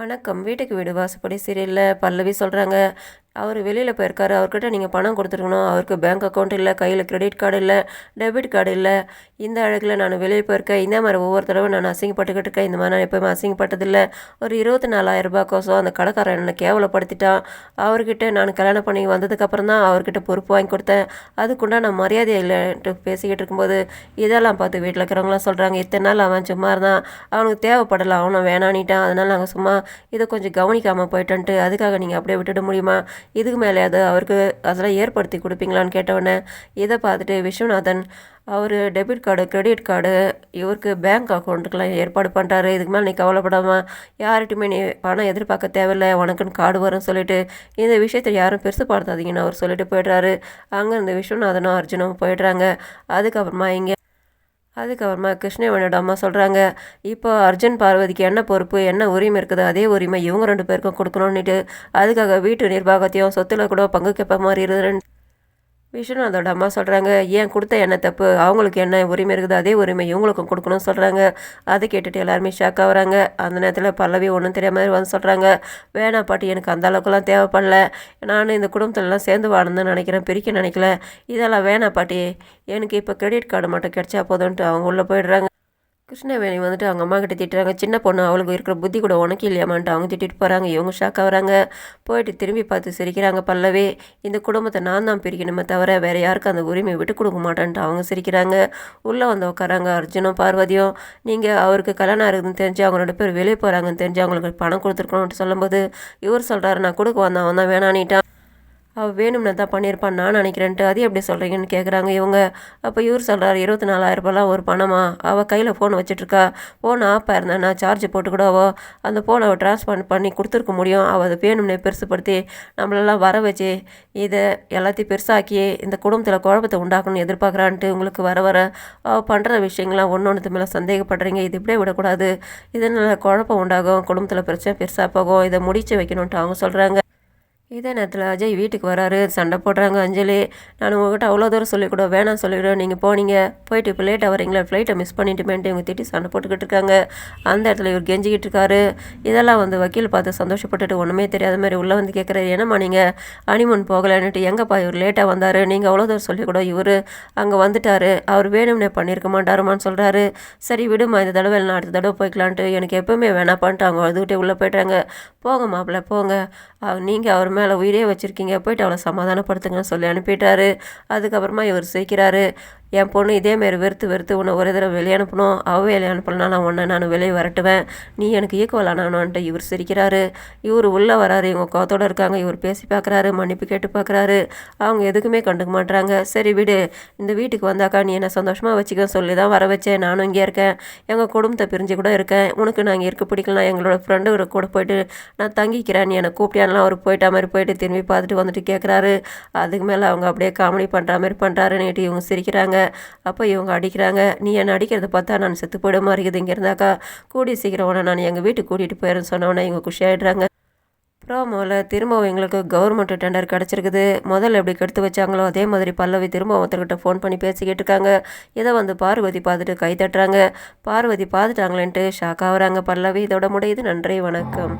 வணக்கம். வீட்டுக்கு வீடு வாசப்படி சீரியலில் பல்லவி சொல்கிறாங்க அவர் வெளியில் போயிருக்காரு. அவர்கிட்ட நீங்கள் பணம் கொடுத்துருக்கணும். அவருக்கு பேங்க் அக்கௌண்ட் இல்லை கையில் கிரெடிட் கார்டு இல்லை டெபிட் கார்டு இல்லை. இந்த அழகில் நான் வெளியே போயிருக்கேன். இந்த மாதிரி ஒவ்வொரு தடவை நான் அசிங்கப்பட்டுக்கிட்டு இருக்கேன். இந்த மாதிரி நான் எப்போயுமே அசிங்கப்பட்டதில்லை. ஒரு இருபத்தி நாலாயிரம் ரூபாய் கோசம் அந்த கடைக்காரன் என்னை கேவலப்படுத்திட்டான். அவர்கிட்ட நான் கல்யாணம் பண்ணி வந்ததுக்கப்புறம் தான் அவர்கிட்ட பொறுப்பு வாங்கி கொடுத்தேன். அதுக்குண்டான மரியாதை இல்லைன்ட்டு பேசிக்கிட்டு இருக்கும்போது இதெல்லாம் பார்த்து வீட்டில் இருக்கிறவங்களாம் சொல்கிறாங்க இத்தனை நாள் அவன் சும்மா இருந்தான். அவனுக்கு தேவைப்படலை. அவனும் வேணானிட்டான் அதனால் நாங்கள் சும்மா இதை கொஞ்சம் கவனிக்காமல் போயிட்டன்ட்டு அதுக்காக நீங்கள் அப்படியே விட்டுட முடியுமா? இதுக்கு மேலே அது அவருக்கு அதெல்லாம் ஏற்படுத்தி கொடுப்பீங்களான்னு கேட்டவுடனே இதை பார்த்துட்டு விஸ்வநாதன் அவர் டெபிட் கார்டு கிரெடிட் கார்டு இவருக்கு பேங்க் அக்கௌண்ட்டுக்கெலாம் ஏற்பாடு பண்ணுறாரு இதுக்கு மேலே நீ கவலைப்படாமல் யார்கிட்டையுமே நீ பணம் எதிர்பார்க்க தேவையில்லை உனக்குன்னு கார்டு வரும்னு சொல்லிட்டு இந்த விஷயத்தை யாரும் பெருசு படுத்தாதீங்கன்னு அவர் சொல்லிட்டு போய்ட்றாரு. அங்கே இந்த விஸ்வநாதனும் அர்ஜுனும் போயிடுறாங்க. அதுக்கப்புறமா இங்கே அதுக்கப்புறமா கிருஷ்ணவேணோட அம்மா சொல்கிறாங்க இப்போ அர்ஜுன் பார்வதிக்கு என்ன பொறுப்பு என்ன உரிமை இருக்குதோ? அதே உரிமை இவங்க ரெண்டு பேருக்கும் கொடுக்கணுன்னுட்டு அதுக்காக வீட்டு நிர்வாகத்தையும் சொத்துல கூட பங்கு கேட்ப மாதிரி இருந்து விஸ்வநாதோட அம்மா சொல்கிறாங்க ஏன் கொடுத்த என்ன தப்பு? அவங்களுக்கு என்ன உரிமை இருக்குது? அதே உரிமை இவங்களுக்கும் கொடுக்கணும்னு சொல்கிறாங்க அதை கேட்டுட்டு எல்லாருமே ஷாக் ஆகுறாங்க அந்த நேரத்தில் பல்லவி ஒன்றும் தெரியாத மாதிரி வந்து சொல்கிறாங்க வேணா பாட்டி எனக்கு அந்த அளவுக்குலாம் தேவைப்படல. நான் இந்த குடும்பத்துலலாம் சேர்ந்து வாழணும்னு நினைக்கிறேன் பிரிக்க நினைக்கல. இதெல்லாம் வேணா பாட்டி. எனக்கு இப்போ கிரெடிட் கார்டு மட்டும் கிடைச்சா போதும்ன்ட்டு அவங்க உள்ளே போயிடுறாங்க. கிருஷ்ணவேணி வந்துட்டு அவங்க அம்மா கிட்ட திட்டுறாங்க. சின்ன பொண்ணு அவளுக்கு இருக்கிற புத்தி கூட உனக்கு இல்லையாமான்ட்டு அவங்க திட்டிட்டு போகிறாங்க இவங்க ஷாக் ஆகிறாங்க போயிட்டு திரும்பி பார்த்து சிரிக்கிறாங்க பல்லவே. இந்த குடும்பத்தை நான் தான் பிரிக்கணுமே தவிர வேறு யாருக்கும் அந்த உரிமையை விட்டு கொடுக்க மாட்டேன்ட்டு அவங்க சிரிக்கிறாங்க. உள்ளே வந்து உட்காராங்க அர்ஜுனும் பார்வதியும். நீங்கள் அவருக்கு கல்யாணம் இருக்குதுன்னு தெரிஞ்சு அவங்களோட பேர் வெளியே போகிறாங்கன்னு தெரிஞ்சு அவங்களுக்கு பணம் கொடுத்துருக்கணும்னு சொல்லும்போது இவர் சொல்கிறாரு நான் கொடுக்க வந்தேன் அவன் தான் வேணானிட்டான் அவள் வேணும்னு தான் பண்ணியிருப்பான் நான் நினைக்கிறேன்ட்டு அது எப்படி சொல்கிறீங்கன்னு கேட்குறாங்க இவங்க. அப்போ இவர் சொல்கிறார் இருபத்தி நாலாயிரரூபாலாம் ஒரு பணமா? அவள் கையில் ஃபோன் வச்சுட்ருக்கா. ஃபோன் ஆப்பாக இருந்தேன் நான் சார்ஜ் போட்டு கூட அவள் அந்த ஃபோனை அவள் ட்ரான்ஸ்ஃபர் பண்ணி கொடுத்துருக்க முடியும். அவள் அதை வேணும்னே பெருசுப்படுத்தி நம்மளெல்லாம் வர வச்சு இதை எல்லாத்தையும் பெருசாக்கி இந்த குடும்பத்தில் குழப்பத்தை உண்டாக்கணும்னு எதிர்பார்க்குறான்ட்டு உங்களுக்கு வர வர அவள் பண்ணுற விஷயங்கள்லாம் ஒன்று ஒன்று மேலே சந்தேகப்படுறீங்க. இது இப்படியே விடக்கூடாது. இதனால் குழப்பம் உண்டாகும் குடும்பத்தில் பிரச்சனை பெருசாக போகும். இதை முடிச்சு வைக்கணுன்ட்டு அவங்க சொல்கிறாங்க இதே நேரத்தில் அஜய் வீட்டுக்கு வராரு சண்டை போடுறாங்க அஞ்சலி. நான் உங்ககிட்ட அவ்வளோ தூரம் சொல்லிக்கூட வேணாம் சொல்லிவிடும் நீங்கள் போனீங்க. போயிட்டு இப்போ லேட்டாக வரீங்களா ஃப்ளைட்டை மிஸ் பண்ணிட்டுமேன்ட்டு இவங்க திட்டி சண்டை போட்டுக்கிட்டு இருக்காங்க. அந்த இடத்துல இவர் கெஞ்சிக்கிட்டு இருக்காரு. இதெல்லாம் வந்து வக்கீல் பார்த்து சந்தோஷப்பட்டுட்டு ஒன்றுமே தெரியாத மாதிரி உள்ளே வந்து கேட்குறாரு என்னம்மா நீங்கள் அனிமன் போகலைன்னுட்டு எங்கப்பா இவர் லேட்டாக வந்தார்? நீங்கள் அவ்வளோ தூரம் சொல்லி கூட இவர் அங்கே வந்துட்டார். அவர் வேணும்னே பண்ணியிருக்க மாட்டாருமான்னு சொல்கிறாரு சரி விடுமா இந்த தடவை நான் அடுத்த தடவை போய்க்கலான்ட்டு. எனக்கு எப்பவுமே வேணாப்பான்ட்டு அவங்க அழுதுகிட்டே உள்ளே போயிட்டாங்க. போங்க மாப்பிள்ள போங்க. நீங்கள் அவர் மேலே உயிரே வச்சுருக்கீங்க போயிட்டு அவளை சமாதானப்படுத்துங்கன்னு சொல்லி அனுப்பிட்டாரு. அதுக்கப்புறமா இவர் சிரிக்கிறாரு. என் பொண்ணு இதேமாரி வெறுத்து வெறுத்து உன்னை ஒரு தடவை வெளியே அனுப்பணும் அவ வெளியே அனுப்பலனா நான் உன்னை நான் வெளியே வரட்டுவேன். நீ எனக்கு ஈக்குவலானான்ட்டு இவர் சிரிக்கிறாரு. இவர் உள்ளே வராரு இவங்க கோத்தோடு இருக்காங்க இவர் பேசி பார்க்குறாரு மன்னிப்பு கேட்டு பார்க்குறாரு அவங்க எதுக்குமே கண்டுக்க மாட்டுறாங்க சரி விடு இந்த வீட்டுக்கு வந்தாக்கா நீ என்னை சந்தோஷமாக வச்சுக்க சொல்லி தான் வர வச்சேன். நானும் இங்கே இருக்கேன். எங்கள் குடும்பத்தை பிரிஞ்சு கூட இருக்கேன். உனக்கு நாங்கள் இருக்க பிடிக்கலாம் எங்களோட ஃப்ரெண்டு கூட போயிட்டு நான் தங்கிக்கிறேன். நீ என்னை கூப்பிட்டியான்லாம் அவர் போயிட்டா மாதிரி போயிட்டு திரும்பி பார்த்துட்டு வந்துட்டு கேட்குறாரு அதுக்கு மேலே அவங்க அப்படியே காமெடி பண்ணுற மாதிரி பண்ணுறாருன்னுட்டு இவங்க சிரிக்கிறாங்க. அப்போ இவங்க அடிக்கிறாங்க. நீ என்னை அடிக்கிறத பார்த்தா நான் செத்து போயிட மாதிரி இருக்குது இங்கே இருந்தாக்கா கூடி சீக்கிரம் உடனே நான் எங்கள் வீட்டுக்கு கூட்டிகிட்டு போயிடுன்னு சொன்னோன்னே இவங்க குஷியாயிடுறாங்க. ப்ரோமோவில் திரும்பவும் எங்களுக்கு கவர்மெண்ட் டெண்டர் கிடச்சிருக்குது. முதல்ல எப்படி கெடுத்து வச்சாங்களோ அதே மாதிரி பல்லவி திரும்ப ஒருத்தர்கிட்ட ஃபோன் பண்ணி பேசிக்கிட்டு இருக்காங்க. இதை வந்து பார்வதி பார்த்துட்டு கை தட்டுறாங்க. பார்வதி பார்த்துட்டாங்களேன்ட்டு ஷாக் ஆகுறாங்க பல்லவி. இதோட முடியுது. நன்றி. வணக்கம்.